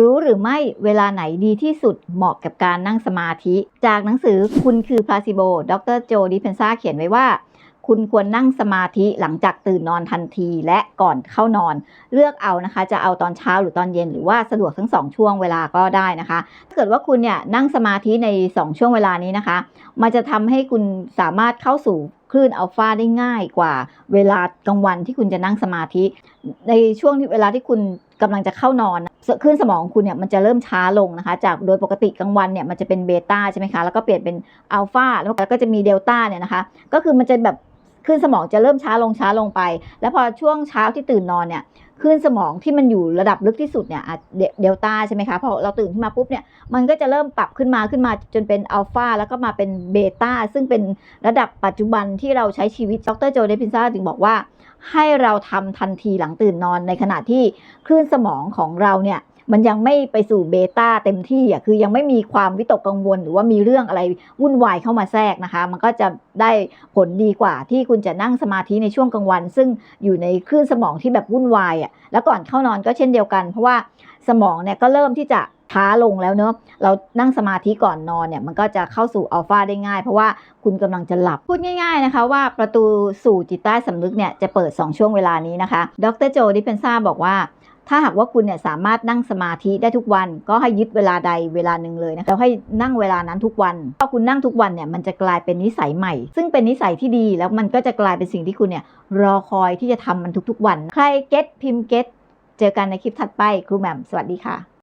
รู้หรือไม่เวลาไหนดีที่สุดเหมาะกับการนั่งสมาธิ จากหนังสือคุณคือพลาซิโบ ดรโจดิเพนซาเขียนไว้ว่า คุณควรนั่งสมาธิหลังจากตื่นนอนทันทีและก่อนเข้านอน เลือกเอานะคะ จะเอาตอนเช้าหรือตอนเย็นหรือว่าสะดวกทั้งสองช่วงเวลาก็ได้นะคะ ถ้าเกิดว่าคุณเนี่ยนั่งสมาธิใน 2 ช่วงเวลานี้นะคะ มันจะทำให้คุณสามารถเข้าสู่คลื่นอัลฟาได้ง่ายกว่าเวลากลางวันที่คุณจะนั่งสมาธิ ในช่วงที่เวลาที่คุณกำลังจะเข้านอน คลื่นสมองของคุณเนี่ยมันจะเริ่มช้าลงนะคะ จากโดยปกติกลางวันเนี่ยมันจะเป็นเบต้าใช่ไหมคะ แล้วก็เปลี่ยนเป็นอัลฟาแล้วก็จะมีเดลต้าเนี่ยนะคะ ก็คือมันจะแบบ คลื่นสมองจะเริ่มช้าลงช้าลงไป แล้วพอช่วงเช้าที่ตื่นนอนเนี่ยคลื่นสมองที่มันอยู่ระดับลึกที่สุดเนี่ยอะเดลต้าใช่ไหมคะพอเราตื่นขึ้นมาปุ๊บเนี่ยมันก็จะเริ่มปรับขึ้นมาขึ้นมาจนเป็นอัลฟาแล้วก็มาเป็นเบต้าซึ่งเป็นระดับปัจจุบันที่เราใช้ชีวิตดรโจเดพินซาถึงบอกว่า ให้เราทำทันทีหลังตื่นนอนในขณะที่คลื่นสมองของเราเนี่ย มันยังไม่ไปสู่เบต้าเต็มที่อะคือยังไม่มีความวิตกกังวล หรือว่ามีเรื่องอะไรวุ่นวายเข้ามาแทรกนะคะ มันก็จะได้ผลดีกว่าที่คุณจะนั่งสมาธิในช่วงกลางวัน ซึ่งอยู่ในคลื่นสมองที่แบบวุ่นวายอะแล้วก่อนเข้านอนก็เช่นเดียวกัน เพราะว่าสมองเนี่ยก็เริ่มที่จะช้าลงแล้วเนอะเรานั่งสมาธิก่อนนอนเนี่ยมันก็จะเข้าสู่อัลฟาได้ง่าย เพราะว่าคุณกำลังจะหลับพูดง่าย ๆนะคะ ว่าประตูสู่จิตใต้สำนึกเนี่ยจะเปิด 2 ช่วงเวลานี้นะคะ ดรโจดิเพนซาบอกว่า ถ้าหากว่าคุณเนี่ยสามารถนั่งสมาธิได้ทุกวัน ก็ให้ยึดเวลาใดเวลาหนึ่งเลยนะคะแล้วให้นั่งเวลานั้นทุกวันพอคุณนั่งทุกวันเนี่ยมันจะกลายเป็นนิสัยใหม่ ซึ่งเป็นนิสัยที่ดีแล้วมันก็จะกลายเป็นสิ่งที่คุณเนี่ยรอคอยที่จะทำมันทุกๆวัน ใครเก็ตพิมพ์เก็ตเจอกันในคลิปถัดไปครูแหม่มสวัสดีค่ะ